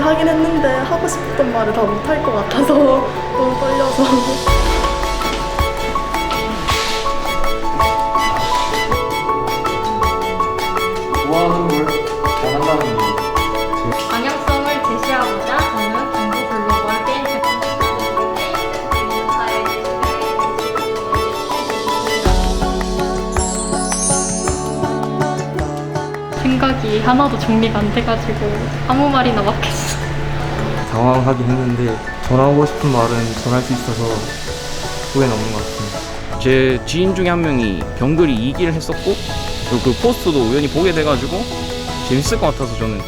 하긴 했는데 하고 싶었던 말을 다 못할 것 같아서 너무 떨려서. 생각이 하나도 정리가 안 돼가지고 아무 말이나 막 했어. 당황하긴 했는데 전하고 싶은 말은 전할 수 있어서 후회는 없는 것 같습니다. 제 지인 중에 한 명이 경글이 2기를 했었고 그리고 그 포스트도 우연히 보게 돼가지고 재밌을 것 같아서 저는